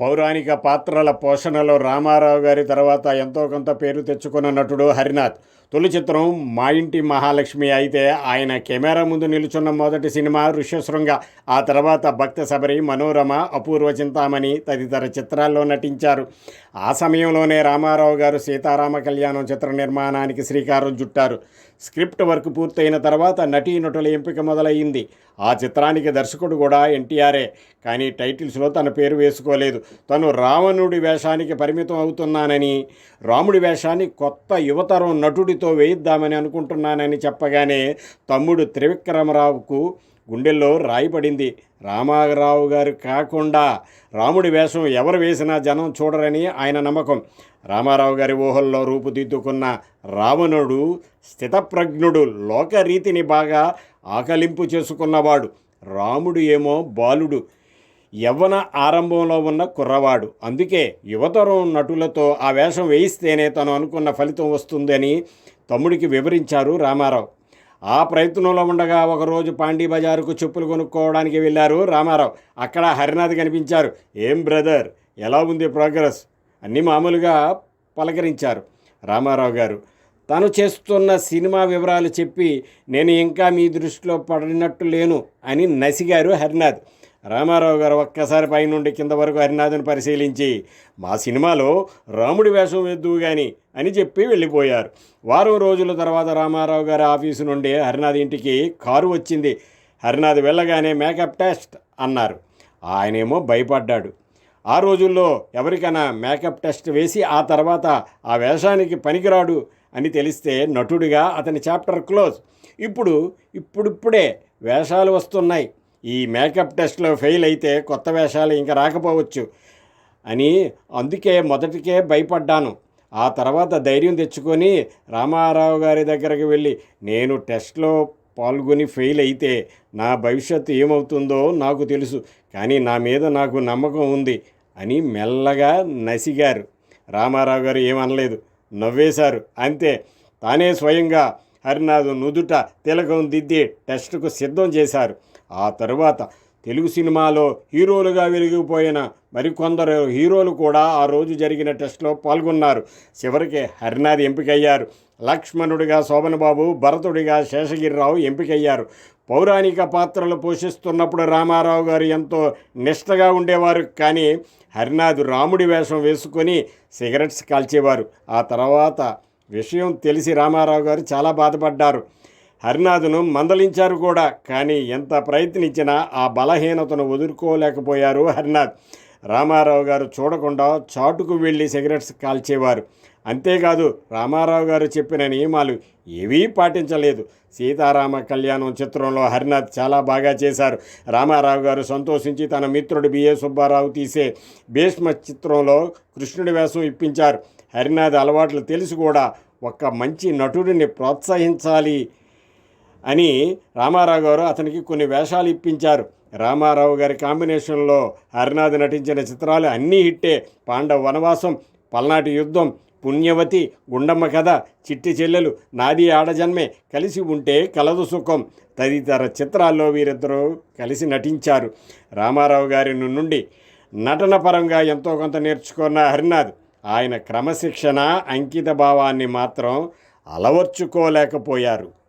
పౌరాణిక పాత్రల పోషణలో రామారావు గారి తర్వాత ఎంతో కొంత పేరు తెచ్చుకున్న నటుడు హరినాథ్. తొలి చిత్రం మా ఇంటి మహాలక్ష్మి అయితే ఆయన కెమెరా ముందు నిలుచున్న మొదటి సినిమా ఋష్యశృంగ. ఆ తర్వాత భక్త శబరి మనోరమ అపూర్వ చింతామణి తదితర చిత్రాల్లో నటించారు. ఆ సమయంలోనే రామారావు గారు సీతారామ కళ్యాణం చిత్ర నిర్మాణానికి శ్రీకారం చుట్టారు. స్క్రిప్ట్ వర్క్ పూర్తయిన తర్వాత నటీనటుల ఎంపిక మొదలయ్యింది. ఆ చిత్రానికి దర్శకుడు కూడా ఎన్టీఆర్ఏ కానీ టైటిల్స్లో తన పేరు వేసుకోలేదు. తను రావణుడి వేషానికి పరిమితం అవుతున్నానని రాముడి వేషాన్ని కొత్త యువతరం నటుడితో వేయిద్దామని అనుకుంటున్నానని చెప్పగానే తమ్ముడు త్రివిక్రమరావుకు గుండెల్లో రాయిపడింది. రామారావు గారు కాకుండా రాముడి వేషం ఎవరు వేసినా జనం చూడరని ఆయన నమ్మకం. రామారావు గారి ఊహల్లో రూపుదిద్దుకున్న రావణుడు స్థితప్రజ్ఞుడు లోకరీతిని బాగా ఆకలింపు చేసుకున్నవాడు. రాముడు ఏమో బాలుడు. యవ్వన ఆరంభంలో ఉన్న కుర్రవాడు. అందుకే యువతరం నటులతో ఆ వేషం వేయిస్తేనే తను అనుకున్న ఫలితం వస్తుందని తమ్ముడికి వివరించారు రామారావు. ఆ ప్రయత్నంలో ఉండగా ఒకరోజు పాండీ బజారుకు చెప్పులు కొనుక్కోవడానికి వెళ్ళారు రామారావు. అక్కడ హరినాథ్ కనిపించారు. ఏం బ్రదర్ ఎలా ఉంది ప్రోగ్రెస్? అన్నీ మామూలుగా పలకరించారు రామారావు గారు. తను చేస్తున్న సినిమా వివరాలు చెప్పి నేను ఇంకా మీ దృష్టిలో పడినట్టు లేను అని నసిగారు హరినాథ్. రామారావు గారు ఒక్కసారి పైనుండి కింద వరకు హరినాథ్ని పరిశీలించి మా సినిమాలో రాముడి వేషం వేద్దువు గాని అని చెప్పి వెళ్ళిపోయారు. వారం రోజుల తర్వాత రామారావు గారి ఆఫీసు నుండి హరినాథ్ ఇంటికి కారు వచ్చింది. హరినాథ్ వెళ్ళగానే మేకప్ టెస్ట్ అన్నారు. ఆయనేమో భయపడ్డాడు. ఆ రోజుల్లో ఎవరికైనా మేకప్ టెస్ట్ వేసి ఆ తర్వాత ఆ వేషానికి పనికిరాడు అని తెలిస్తే నటుడిగా అతని చాప్టర్ క్లోజ్. ఇప్పుడు ఇప్పుడిప్పుడే వేషాలు వస్తున్నాయి. ఈ మేకప్ టెస్ట్లో ఫెయిల్ అయితే కొత్త వేషాలు ఇంకా రాకపోవచ్చు అని అందుకే మొదటికే భయపడ్డాను. ఆ తర్వాత ధైర్యం తెచ్చుకొని రామారావు గారి దగ్గరకు వెళ్ళి నేను టెస్ట్లో పాల్గొని ఫెయిల్ అయితే నా భవిష్యత్తు ఏమవుతుందో నాకు తెలుసు కానీ నా మీద నాకు నమ్మకం ఉంది అని మెల్లగా నసిగారు. రామారావు గారు ఏమనలేదు నవ్వేశారు. అంతే తానే స్వయంగా హరినాథ్ నుదుట తిలకం దిద్ది టెస్టుకు సిద్ధం చేశారు. ఆ తరువాత తెలుగు సినిమాలో హీరోలుగా వెలిగిపోయిన మరికొందరు హీరోలు కూడా ఆ రోజు జరిగిన టెస్ట్లో పాల్గొన్నారు. చివరికి హరినాథ్ ఎంపికయ్యారు. లక్ష్మణుడిగా శోభనబాబు భరతుడిగా శేషగిరిరావు ఎంపికయ్యారు. పౌరాణిక పాత్రలు పోషిస్తున్నప్పుడు రామారావు గారు ఎంతో నిష్టగా ఉండేవారు. కానీ హరినాథ్ రాముడి వేషం వేసుకొని సిగరెట్స్ కాల్చేవారు. ఆ తర్వాత విషయం తెలిసి రామారావు గారు చాలా బాధపడ్డారు. హరినాథ్ను మందలించారు కూడా కానీ ఎంత ప్రయత్నించినా ఆ బలహీనతను వదులుకోలేకపోయారు హరినాథ్. రామారావు గారు చూడకుండా చాటుకు వెళ్ళి సిగరెట్స్ కాల్చేవారు. అంతేకాదు రామారావు గారు చెప్పిన నియమాలు ఏవీ పాటించలేదు. సీతారామ కళ్యాణం చిత్రంలో హరినాథ్ చాలా బాగా చేశారు. రామారావు గారు సంతోషించి తన మిత్రుడు బిఏ సుబ్బారావు తీసే భీష్మ చిత్రంలో కృష్ణుడి వేషం ఇప్పించారు. హరినాథ్ అలవాట్లు తెలిసి కూడా ఒక్క మంచి నటుడిని ప్రోత్సహించాలి అని రామారావు గారు అతనికి కొన్ని వేషాలు ఇప్పించారు. రామారావు గారి కాంబినేషన్లో హరినాథ్ నటించిన చిత్రాలు అన్నీ హిట్టే. పాండవ వనవాసం పల్నాటి యుద్ధం పుణ్యవతి గుండమ్మ కథ చిట్టి చెల్లెలు నాది ఆడజన్మే కలిసి ఉంటే కలదు సుఖం తదితర చిత్రాల్లో వీరిద్దరూ కలిసి నటించారు. రామారావు గారి నుండి నటన పరంగా ఎంతో కొంత నేర్చుకున్న హరినాథ్ ఆయన క్రమశిక్షణ అంకిత భావాన్ని మాత్రం అలవర్చుకోలేకపోయారు.